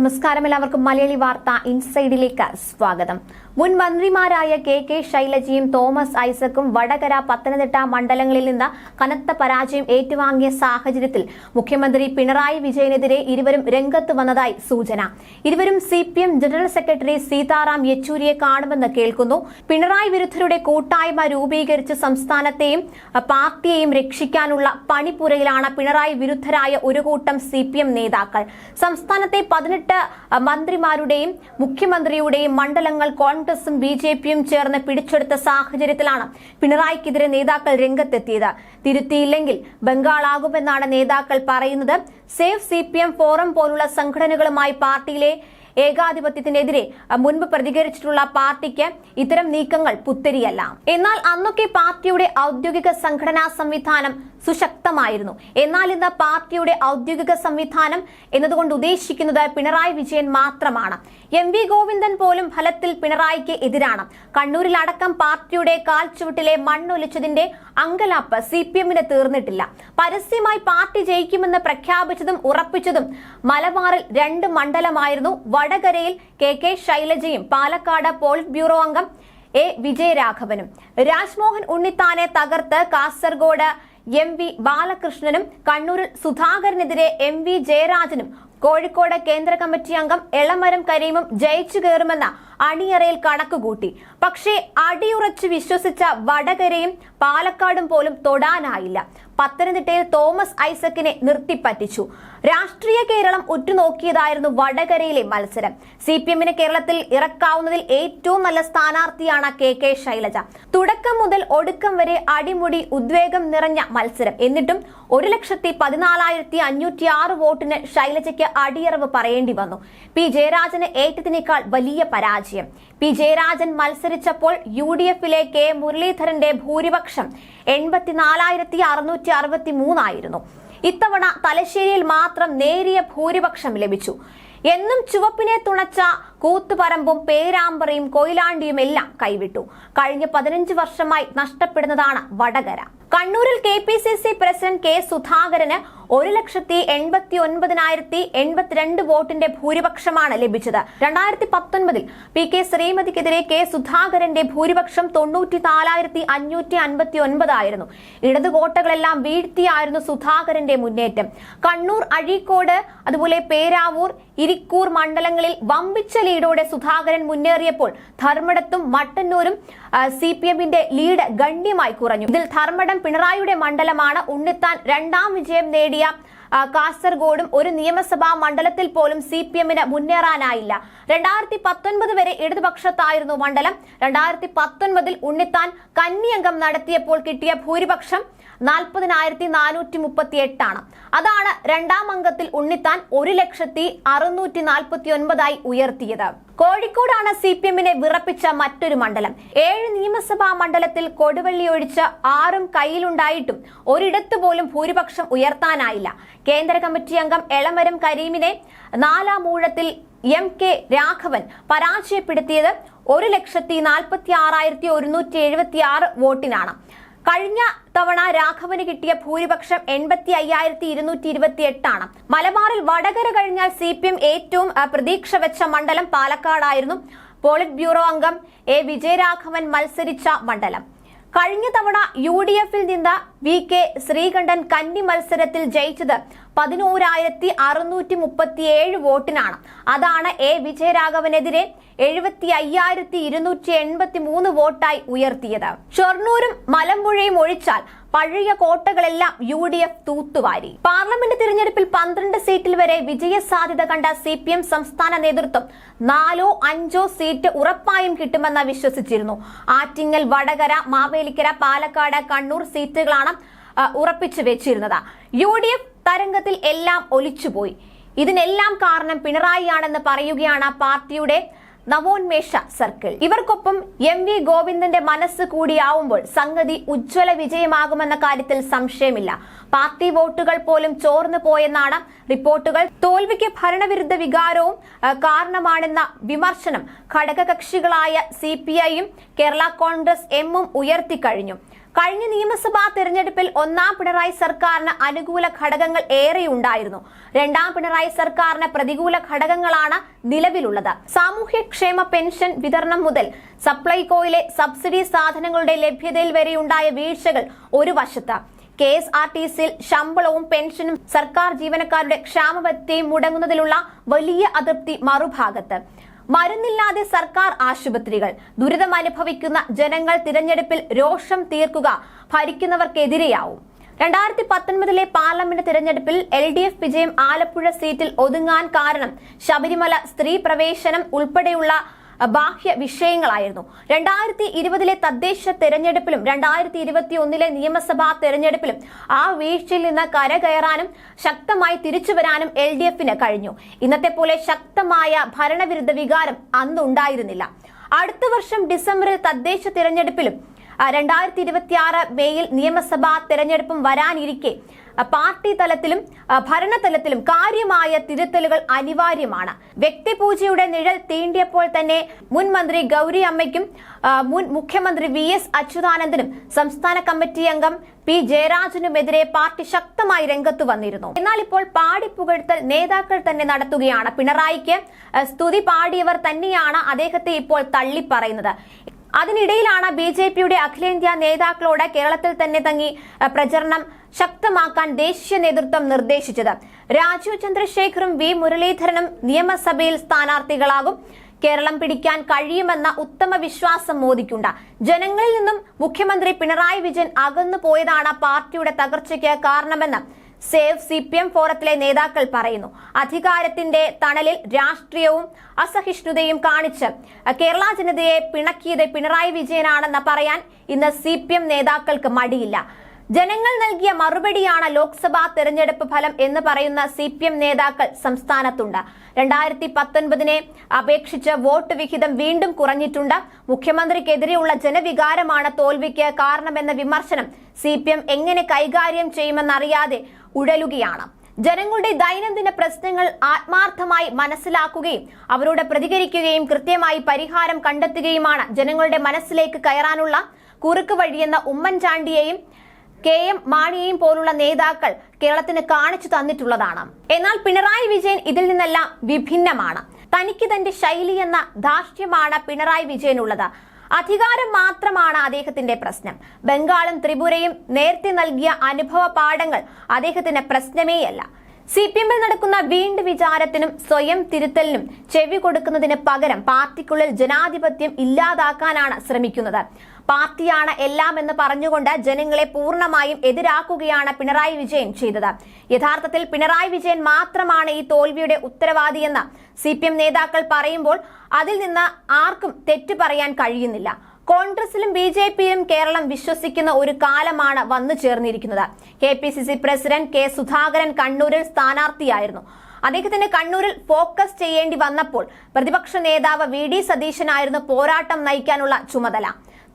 നമസ്കാരം. എല്ലാവർക്കും മലയാളി വാർത്ത ഇൻസൈഡിലേക്ക് സ്വാഗതം. മുൻ മന്ത്രിമാരായ കെ കെ ശൈലജയും തോമസ് ഐസക്കും വടകര പത്തനംതിട്ട മണ്ഡലങ്ങളിൽ നിന്ന് കനത്ത പരാജയം ഏറ്റുവാങ്ങിയ സാഹചര്യത്തിൽ മുഖ്യമന്ത്രി പിണറായി വിജയനെതിരെ ഇരുവരും രംഗത്ത് വന്നതായി സൂചന. ഇരുവരും സി ജനറൽ സെക്രട്ടറി സീതാറാം യെച്ചൂരിയെ കാണുമെന്ന് കേൾക്കുന്നു. പിണറായി വിരുദ്ധരുടെ കൂട്ടായ്മ രൂപീകരിച്ച് സംസ്ഥാനത്തെയും പാർട്ടിയെയും രക്ഷിക്കാനുള്ള പണിപ്പുരയിലാണ് പിണറായി വിരുദ്ധരായ ഒരു കൂട്ടം സി നേതാക്കൾ. സംസ്ഥാനത്തെ പതിനെട്ട് അഹ്, മന്ത്രിമാരുടെയും മുഖ്യമന്ത്രിയുടെയും മണ്ഡലങ്ങൾ കോൺഗ്രസും ബി ജെ പിയും ചേർന്ന് പിടിച്ചെടുത്ത സാഹചര്യത്തിലാണ് പിണറായിക്കെതിരെ നേതാക്കൾ രംഗത്തെത്തിയത്. തിരുത്തിയില്ലെങ്കിൽ ബംഗാളാകുമെന്നാണ് നേതാക്കൾ പറയുന്നത്. Save C P M forum പോലുള്ള സംഘടനകളുമായി പാർട്ടിയിലെ ഏകാധിപത്യത്തിനെതിരെ മുൻപ് പ്രതികരിച്ചിട്ടുള്ള പാർട്ടിക്ക് ഇത്തരം നീക്കങ്ങൾ പുത്തരിയല്ല. എന്നാൽ അന്നൊക്കെ പാർട്ടിയുടെ ഔദ്യോഗിക സംഘടനാ സംവിധാനം സുശക്തമായിരുന്നു. എന്നാൽ ഇന്ന് പാർട്ടിയുടെ ഔദ്യോഗിക സംവിധാനം എന്നതുകൊണ്ട് ഉദ്ദേശിക്കുന്നത് പിണറായി വിജയൻ മാത്രമാണ്. എം വി ഗോവിന്ദൻ പോലും ഫലത്തിൽ പിണറായിക്ക് എതിരാണ്. കണ്ണൂരിലടക്കം പാർട്ടിയുടെ കാൽ ചുവട്ടിലെ മണ്ണൊലിച്ചതിന്റെ അങ്കലാപ്പ് സി പി എമ്മിന് തീർന്നിട്ടില്ല. പരസ്യമായി പാർട്ടി ജയിക്കുമെന്ന് പ്രഖ്യാപിച്ചതും ഉറപ്പിച്ചതും മലബാറിൽ രണ്ട് മണ്ഡലമായിരുന്നു. വടകരയിൽ കെ കെ ശൈലജയും പാലക്കാട് പോളിറ്റ് ബ്യൂറോ അംഗം എ വിജയരാഘവനും. രാജ്മോഹൻ ഉണ്ണിത്താനെ തകർത്ത് കാസർഗോഡ് എം വി ബാലകൃഷ്ണനും കണ്ണൂരിൽ സുധാകരനെതിരെ എം വി ജയരാജനും കോഴിക്കോട് കേന്ദ്ര കമ്മിറ്റി അംഗം എളമരം കരീമും ജയിച്ചു കയറുമെന്ന അണിയറയിൽ കണക്കുകൂട്ടി. പക്ഷേ അടിയുറച്ച് വിശ്വസിച്ച വടകരയും പാലക്കാടും പോലും തൊടാനായില്ല. പത്തനംതിട്ടയിൽ തോമസ് ഐസക്കിനെ നിർത്തിപ്പറ്റിച്ചു. രാഷ്ട്രീയ കേരളം ഉറ്റുനോക്കിയതായിരുന്നു വടകരയിലെ മത്സരം. സി പി എമ്മിന് കേരളത്തിൽ ഇറക്കാവുന്നതിൽ ഏറ്റവും നല്ല സ്ഥാനാർത്ഥിയാണ് കെ കെ ശൈലജ. തുടക്കം മുതൽ ഒടുക്കം വരെ അടിമുടി ഉദ്വേഗം നിറഞ്ഞ മത്സരം. എന്നിട്ടും ഒരു ലക്ഷത്തി പതിനാലായിരത്തി അഞ്ഞൂറ്റി ആറ് വോട്ടിന് ശൈലജയ്ക്ക് അടിയറവ് പറയേണ്ടി വന്നു. പി ജയരാജന് ഏറ്റതിനേക്കാൾ വലിയ പരാജയം. പി ജയരാജൻ മത്സരിച്ചപ്പോൾ യു ഡി എഫിലെ കെ മുരളീധരന്റെ ഭൂരിപക്ഷം എൺപത്തിനാലായിരത്തി അറുന്നൂറ്റി അറുപത്തി മൂന്നായിരുന്നു ഇത്തവണ തലശ്ശേരിയിൽ മാത്രം നേരിയ ഭൂരിപക്ഷം ലഭിച്ചു. എന്നും ചുവപ്പിനെ തുണച്ച കൂത്തുപറമ്പും പേരാമ്പറയും കൊയിലാണ്ടിയും എല്ലാം കൈവിട്ടു. കഴിഞ്ഞ പതിനഞ്ച് വർഷമായി നഷ്ടപ്പെടുന്നതാണ് വടകര. കണ്ണൂരിൽ K P C C president K സുധാകരന് ഒരു ലക്ഷത്തി എൺപത്തി ഒൻപതിനായിരത്തി എൺപത്തിരണ്ട് വോട്ടിന്റെ ഭൂരിപക്ഷമാണ് ലഭിച്ചത്. രണ്ടായിരത്തി പത്തൊൻപതിൽ പി കെ ശ്രീമതിക്കെതിരെ കെ സുധാകരന്റെ ഭൂരിപക്ഷം തൊണ്ണൂറ്റി നാലായിരത്തി അഞ്ഞൂറ്റി അൻപത്തി ഒൻപതായിരുന്നു ഇടത് വോട്ടുകളെല്ലാം വീഴ്ത്തിയായിരുന്നു സുധാകരന്റെ മുന്നേറ്റം. കണ്ണൂർ അഴീക്കോട് അതുപോലെ പേരാവൂർ ഇരിക്കൂർ മണ്ഡലങ്ങളിൽ വമ്പിച്ച ലീഡോടെ സുധാകരൻ മുന്നേറിയപ്പോൾ ധർമ്മടത്തും മട്ടന്നൂരും സി പി എമ്മിന്റെ ലീഡ് ഗണ്യമായി കുറഞ്ഞു. ഇതിൽ ധർമ്മടം പിണറായിയുടെ മണ്ഡലമാണ്. ഉണ്ണിത്താൻ രണ്ടാം വിജയം നേടിയ കാസർഗോഡും ഒരു നിയമസഭാ മണ്ഡലത്തിൽ പോലും സി പി എമ്മിന് മുന്നേറാനായില്ല. രണ്ടായിരത്തി പത്തൊൻപത് വരെ ഇടതുപക്ഷത്തായിരുന്നു മണ്ഡലം. രണ്ടായിരത്തി പത്തൊൻപതിൽ ഉണ്ണിത്താൻ കന്നിയംഗം നടത്തിയപ്പോൾ കിട്ടിയ ഭൂരിപക്ഷം നാൽപ്പതിനായിരത്തി നാനൂറ്റി മുപ്പത്തി എട്ടാണ് അതാണ് രണ്ടാം അംഗത്തിൽ ഉണ്ണിത്താൻ ഒരു ലക്ഷത്തി അറുന്നൂറ്റി നാൽപ്പത്തി ഒൻപതായി ഉയർത്തിയത്. കോഴിക്കോടാണ് സി പി എമ്മിനെ വിറപ്പിച്ച മറ്റൊരു മണ്ഡലം. ഏഴ് നിയമസഭാ മണ്ഡലത്തിൽ കൊടുവള്ളി ഒഴിച്ച് ആറും കയ്യിലുണ്ടായിട്ടും ഒരിടത്തു പോലും ഭൂരിപക്ഷം ഉയർത്താനായില്ല. കേന്ദ്ര കമ്മിറ്റി അംഗം എളമരം കരീമിനെ നാലാം ഊഴത്തിൽ എം കെ രാഘവൻ പരാജയപ്പെടുത്തിയത് ഒരു ലക്ഷത്തി നാൽപ്പത്തി ആറായിരത്തി ഒരുന്നൂറ്റി എഴുപത്തി ആറ് വോട്ടിനാണ്. കഴിഞ്ഞ തവണ രാഘവന് കിട്ടിയ ഭൂരിപക്ഷം എൺപത്തി അയ്യായിരത്തി ഇരുന്നൂറ്റി ഇരുപത്തി എട്ടാണ് മലബാറിൽ വടകര കഴിഞ്ഞാൽ സി പി എം ഏറ്റവും പ്രതീക്ഷ വെച്ച മണ്ഡലം പാലക്കാടായിരുന്നു. പോളിറ്റ് ബ്യൂറോ അംഗം എ. വിജയരാഘവൻ മത്സരിച്ച മണ്ഡലം. കഴിഞ്ഞ തവണ യു ഡി എഫിൽ നിന്ന് വി കെ ശ്രീകണ്ഠൻ കന്നി മത്സരത്തിൽ ജയിച്ചത് പതിനോരായിരത്തി അറുന്നൂറ്റി മുപ്പത്തിയേഴ് വോട്ടിനാണ്. അതാണ് എ വിജയരാഘവനെതിരെ എഴുപത്തി അയ്യായിരത്തി ഇരുന്നൂറ്റി എൺപത്തി മൂന്ന് വോട്ടായി ഉയർത്തിയത്. ഷൊർണൂരും മലമ്പുഴയും ഒഴിച്ചാൽ പഴയ കോട്ടകളെല്ലാം യു ഡി എഫ് തൂത്തുവാരി. പാർലമെന്റ് തിരഞ്ഞെടുപ്പിൽ പന്ത്രണ്ട് സീറ്റിൽ വരെ വിജയ സാധ്യത കണ്ട സി പി എം സംസ്ഥാന നേതൃത്വം നാലോ അഞ്ചോ സീറ്റ് ഉറപ്പായും കിട്ടുമെന്ന് വിശ്വസിച്ചിരുന്നു. ആറ്റിങ്ങൽ വടകര മാവേലിക്കര പാലക്കാട് കണ്ണൂർ സീറ്റുകളാണ് ഉറപ്പിച്ചു വെച്ചിരുന്നത്. യു ഡി എഫ് തരംഗത്തിൽ എല്ലാം ഒലിച്ചുപോയി. ഇതിനെല്ലാം കാരണം പിണറായിയാണെന്ന് പറയുകയാണ് പാർട്ടിയുടെ നവോന്മേഷ സർക്കിൾ. ഇവർക്കൊപ്പം എം വി ഗോവിന്ദന്റെ മനസ്സ് കൂടിയാവുമ്പോൾ സംഗതി ഉജ്ജ്വല വിജയമാകുമെന്ന കാര്യത്തിൽ സംശയമില്ല. പാർട്ടി വോട്ടുകൾ പോലും ചോർന്നു പോയെന്നാണ് റിപ്പോർട്ടുകൾ. തോൽവിക്ക് ഭരണവിരുദ്ധ വികാരവും കാരണമാണെന്ന വിമർശനം ഘടകകക്ഷികളായ സി പി ഐയും കേരള കോൺഗ്രസ് എമ്മും ഉയർത്തിക്കഴിഞ്ഞു. കഴിഞ്ഞ നിയമസഭാ തെരഞ്ഞെടുപ്പിൽ ഒന്നാം പിണറായി സർക്കാരിന് അനുകൂല ഘടകങ്ങൾ ഏറെയുണ്ടായിരുന്നു. രണ്ടാം പിണറായി സർക്കാരിന് പ്രതികൂല ഘടകങ്ങളാണ് നിലവിലുള്ളത്. സാമൂഹ്യക്ഷേമ പെൻഷൻ വിതരണം മുതൽ സപ്ലൈകോയിലെ സബ്സിഡി സാധനങ്ങളുടെ ലഭ്യതയിൽ വരെയുണ്ടായ വീഴ്ചകൾ ഒരു വശത്ത്. കെ എസ് ആർ ടി സിയിൽ ശമ്പളവും പെൻഷനും സർക്കാർ ജീവനക്കാരുടെ ക്ഷാമബത്തെയും മുടങ്ങുന്നതിലുള്ള വലിയ അതൃപ്തി മറുഭാഗത്ത്. മരുന്നില്ലാതെ സർക്കാർ ആശുപത്രികൾ. ദുരിതം അനുഭവിക്കുന്ന ജനങ്ങൾ തിരഞ്ഞെടുപ്പിൽ രോഷം തീർക്കുക ഭരിക്കുന്നവർക്കെതിരെയാവും. രണ്ടായിരത്തി പത്തൊൻപതിലെ പാർലമെന്റ് തിരഞ്ഞെടുപ്പിൽ എൽ ഡി എഫ് വിജയം ആലപ്പുഴ സീറ്റിൽ ഒതുങ്ങാൻ കാരണം ശബരിമല സ്ത്രീ പ്രവേശനം ഉൾപ്പെടെയുള്ള ബാഹ്യ വിഷയങ്ങളായിരുന്നു. രണ്ടായിരത്തി ഇരുപതിലെ തദ്ദേശ തെരഞ്ഞെടുപ്പിലും രണ്ടായിരത്തി ഇരുപത്തി ഒന്നിലെ നിയമസഭാ തെരഞ്ഞെടുപ്പിലും ആ വീഴ്ചയിൽ നിന്ന് കരകയറാനും ശക്തമായി തിരിച്ചു വരാനും എൽ ഡി എഫിന് കഴിഞ്ഞു. ഇന്നത്തെ പോലെ ശക്തമായ ഭരണവിരുദ്ധ വികാരം അന്നുണ്ടായിരുന്നില്ല. അടുത്ത വർഷം ഡിസംബറിൽ തദ്ദേശ തിരഞ്ഞെടുപ്പിലും രണ്ടായിരത്തി ഇരുപത്തി ആറ് മേയിൽ നിയമസഭാ തെരഞ്ഞെടുപ്പും വരാനിരിക്കെ. പാർട്ടി തലത്തിലും ഭരണതലത്തിലും കാര്യമായ തിരുത്തലുകൾ അനിവാര്യമാണ്. വ്യക്തിപൂജയുടെ നിഴൽ തീണ്ടിയപ്പോൾ തന്നെ മുൻ മന്ത്രി ഗൗരി അമ്മയ്ക്കും മുൻ മുഖ്യമന്ത്രി വി എസ് അച്യുതാനന്ദനും സംസ്ഥാന കമ്മിറ്റി അംഗം പി ജയരാജനുമെതിരെ പാർട്ടി ശക്തമായി രംഗത്തു വന്നിരുന്നു. എന്നാൽ ഇപ്പോൾ പാടി പുകഴ്ത്തൽ നേതാക്കൾ തന്നെ നടത്തുകയാണ്. പിണറായിക്ക് സ്തുതി പാടിയവർ തന്നെയാണ് അദ്ദേഹത്തെ ഇപ്പോൾ തള്ളിപ്പറയുന്നത്. അതിനിടയിലാണ് ബി ജെ പിയുടെ അഖിലേന്ത്യാ നേതാക്കളോട് കേരളത്തിൽ തന്നെ തങ്ങി പ്രചരണം ശക്തമാക്കാൻ ദേശീയ നേതൃത്വം നിർദ്ദേശിച്ചത്. രാജീവ് ചന്ദ്രശേഖറും വി മുരളീധരനും നിയമസഭയിൽ സ്ഥാനാർത്ഥികളാകും. കേരളം പിടിക്കാൻ കഴിയുമെന്ന ഉത്തമ വിശ്വാസം മോദിക്കുണ്ട്. ജനങ്ങളിൽ നിന്നും മുഖ്യമന്ത്രി പിണറായി വിജയൻ അകന്നു പോയതാണ് പാർട്ടിയുടെ തകർച്ചയ്ക്ക് കാരണമെന്ന് സേവ് സി പി എം ഫോറത്തിലെ നേതാക്കൾ പറയുന്നു. അധികാരത്തിന്റെ തണലിൽ രാഷ്ട്രീയവും അസഹിഷ്ണുതയും കാണിച്ച് കേരള ജനതയെ പിണക്കിയത് പിണറായി വിജയനാണെന്ന് പറയാൻ ഇന്ന് സി നേതാക്കൾക്ക് മടിയില്ല. ജനങ്ങൾ നൽകിയ മറുപടിയാണ് ലോക്സഭാ തെരഞ്ഞെടുപ്പ് ഫലം എന്ന് പറയുന്ന സി പി എം നേതാക്കൾ സംസ്ഥാനത്തുണ്ട്. രണ്ടായിരത്തി പത്തൊൻപതിനെ അപേക്ഷിച്ച് വോട്ട് വിഹിതം വീണ്ടും കുറഞ്ഞിട്ടുണ്ട്. മുഖ്യമന്ത്രിക്കെതിരെയുള്ള ജനവികാരമാണ് തോൽവിക്ക് കാരണമെന്ന വിമർശനം സി എങ്ങനെ കൈകാര്യം ചെയ്യുമെന്നറിയാതെ ഉഴലുകയാണ്. ജനങ്ങളുടെ ദൈനംദിന പ്രശ്നങ്ങൾ ആത്മാർത്ഥമായി മനസ്സിലാക്കുകയും അവരോട് പ്രതികരിക്കുകയും കൃത്യമായി പരിഹാരം കണ്ടെത്തുകയുമാണ് ജനങ്ങളുടെ മനസ്സിലേക്ക് കയറാനുള്ള കുറുക്ക് വഴിയെന്ന ഉമ്മൻചാണ്ടിയെയും കെ എം മാണിയെയും പോലുള്ള നേതാക്കൾ കേരളത്തിന് കാണിച്ചു തന്നിട്ടുള്ളതാണ്. എന്നാൽ പിണറായി വിജയൻ ഇതിൽ നിന്നെല്ലാം വിഭിന്നമാണ്. തനിക്ക് തന്റെ ശൈലി എന്ന ധാർഷ്ട്യമാണ് പിണറായി വിജയനുള്ളത്. അധികാരം മാത്രമാണ് അദ്ദേഹത്തിന്റെ പ്രശ്നം. ബംഗാളും ത്രിപുരയും നേരത്തെ നൽകിയ അനുഭവ പാഠങ്ങൾ അദ്ദേഹത്തിന് പ്രശ്നമേയല്ല. സി പി എമ്മിൽ നടക്കുന്ന വീണ്ടും വിചാരത്തിനും സ്വയം തിരുത്തലിനും ചെവി കൊടുക്കുന്നതിന് പകരം പാർട്ടിക്കുള്ളിൽ ജനാധിപത്യം ഇല്ലാതാക്കാനാണ് ശ്രമിക്കുന്നത്. പാർട്ടിയാണ് എല്ലാം എന്ന് പറഞ്ഞുകൊണ്ട് ജനങ്ങളെ പൂർണമായും എതിരാക്കുകയാണ് പിണറായി വിജയൻ ചെയ്തത്. യഥാർത്ഥത്തിൽ പിണറായി വിജയൻ മാത്രമാണ് ഈ തോൽവിയുടെ ഉത്തരവാദിയെന്ന് സി പി എം നേതാക്കൾ പറയുമ്പോൾ അതിൽ നിന്ന് ആർക്കും തെറ്റു പറയാൻ കഴിയുന്നില്ല. കോൺഗ്രസിലും ബി ജെ പിയിലും കേരളം വിശ്വസിക്കുന്ന ഒരു കാലമാണ് വന്നു ചേർന്നിരിക്കുന്നത്. K P C C president K Sudhakaran കണ്ണൂരിൽ സ്ഥാനാർത്ഥിയായിരുന്നു. അദ്ദേഹത്തിന് കണ്ണൂരിൽ ഫോക്കസ് ചെയ്യേണ്ടി വന്നപ്പോൾ പ്രതിപക്ഷ നേതാവ് വി ഡി സതീശനായിരുന്നു പോരാട്ടം നയിക്കാനുള്ള ചുമതല.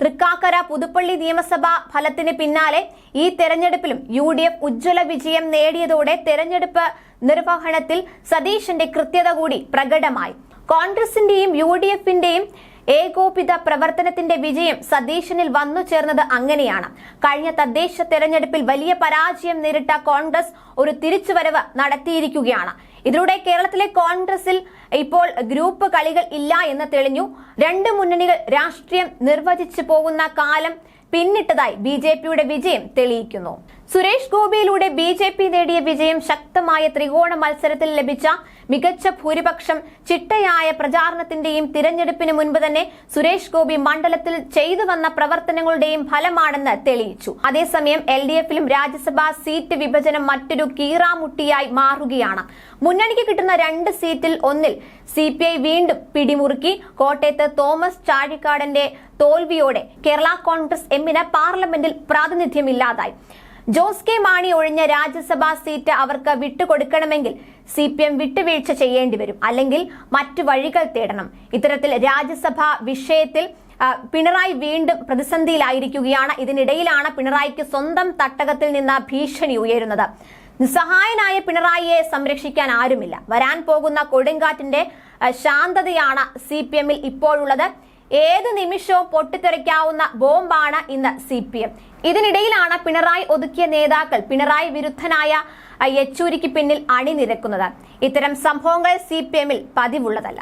തൃക്കാക്കര പുതുപ്പള്ളി നിയമസഭാ ഫലത്തിന് പിന്നാലെ ഈ തെരഞ്ഞെടുപ്പിലും യു ഡി എഫ് ഉജ്ജ്വല വിജയം നേടിയതോടെ തെരഞ്ഞെടുപ്പ് നിർവഹണത്തിൽ സതീഷിന്റെ കൃത്യത കൂടി പ്രകടമായി. കോൺഗ്രസിന്റെയും യു ഡി എഫിന്റെയും ഏകോപിത പ്രവർത്തനത്തിന്റെ വിജയം സതീശനിൽ വന്നു ചേർന്നത് അങ്ങനെയാണ്. കഴിഞ്ഞ തദ്ദേശ തെരഞ്ഞെടുപ്പിൽ വലിയ പരാജയം നേരിട്ട കോൺഗ്രസ് ഒരു തിരിച്ചുവരവ് നടത്തിയിരിക്കുകയാണ്. ഇതിലൂടെ കേരളത്തിലെ കോൺഗ്രസിൽ ഇപ്പോൾ ഗ്രൂപ്പ് കളികൾ ഇല്ല എന്ന് തെളിഞ്ഞു. രണ്ട് മുന്നണികൾ രാഷ്ട്രീയം നിർവചിച്ചു പോകുന്ന കാലം പിന്നിട്ടതായി ബി വിജയം തെളിയിക്കുന്നു. സുരേഷ് ഗോപിയിലൂടെ ബി ജെ പി നേടിയ വിജയം ശക്തമായ ത്രികോണ മത്സരത്തിൽ ലഭിച്ച മികച്ച ഭൂരിപക്ഷം ചിട്ടയായ പ്രചാരണത്തിന്റെയും തിരഞ്ഞെടുപ്പിന് മുൻപ് തന്നെ സുരേഷ് ഗോപി മണ്ഡലത്തിൽ ചെയ്തു വന്ന പ്രവർത്തനങ്ങളുടെയും ഫലമാണെന്ന് തെളിയിച്ചു. അതേസമയം എൽ ഡി എഫിലും രാജ്യസഭാ സീറ്റ് വിഭജനം മറ്റൊരു കീറാമുട്ടിയായി മാറുകയാണ്. മുന്നണിക്ക് കിട്ടുന്ന രണ്ട് സീറ്റിൽ ഒന്നിൽ സി വീണ്ടും പിടിമുറുക്കി. കോട്ടയത്ത് തോമസ് ചാഴിക്കാടന്റെ തോൽവിയോടെ കേരള കോൺഗ്രസ് എമ്മിന് പാർലമെന്റിൽ പ്രാതിനിധ്യമില്ലാതായി. ജോസ് കെ മാണി ഒഴിഞ്ഞ രാജ്യസഭാ സീറ്റ് അവർക്ക് വിട്ടുകൊടുക്കണമെങ്കിൽ സി പി എം വിട്ടുവീഴ്ച ചെയ്യേണ്ടി വരും. അല്ലെങ്കിൽ മറ്റു വഴികൾ തേടണം. ഇത്തരത്തിൽ രാജ്യസഭാ വിഷയത്തിൽ പിണറായി വീണ്ടും പ്രതിസന്ധിയിലായിരിക്കുകയാണ്. ഇതിനിടയിലാണ് പിണറായിക്ക് സ്വന്തം തട്ടകത്തിൽ നിന്ന് ഭീഷണി ഉയരുന്നത്. നിസ്സഹായനായ പിണറായിയെ സംരക്ഷിക്കാൻ ആരുമില്ല. വരാൻ പോകുന്ന കൊടുങ്കാറ്റിന്റെ ശാന്തതയാണ് സി പി എമ്മിൽ ഇപ്പോഴുള്ളത്. ഏത് നിമിഷവും പൊട്ടിത്തെറിക്കാവുന്ന ബോംബാണ് ഇന്ന് സി പി എം. ഇതിനിടയിലാണ് പിണറായി ഒതുക്കിയ നേതാക്കൾ പിണറായി വിരുദ്ധനായ യെച്ചൂരിക്ക് പിന്നിൽ അണിനിരക്കുന്നത്. ഇത്തരം സംഭവങ്ങൾ സി പി എമ്മിൽ പതിവുള്ളതല്ല.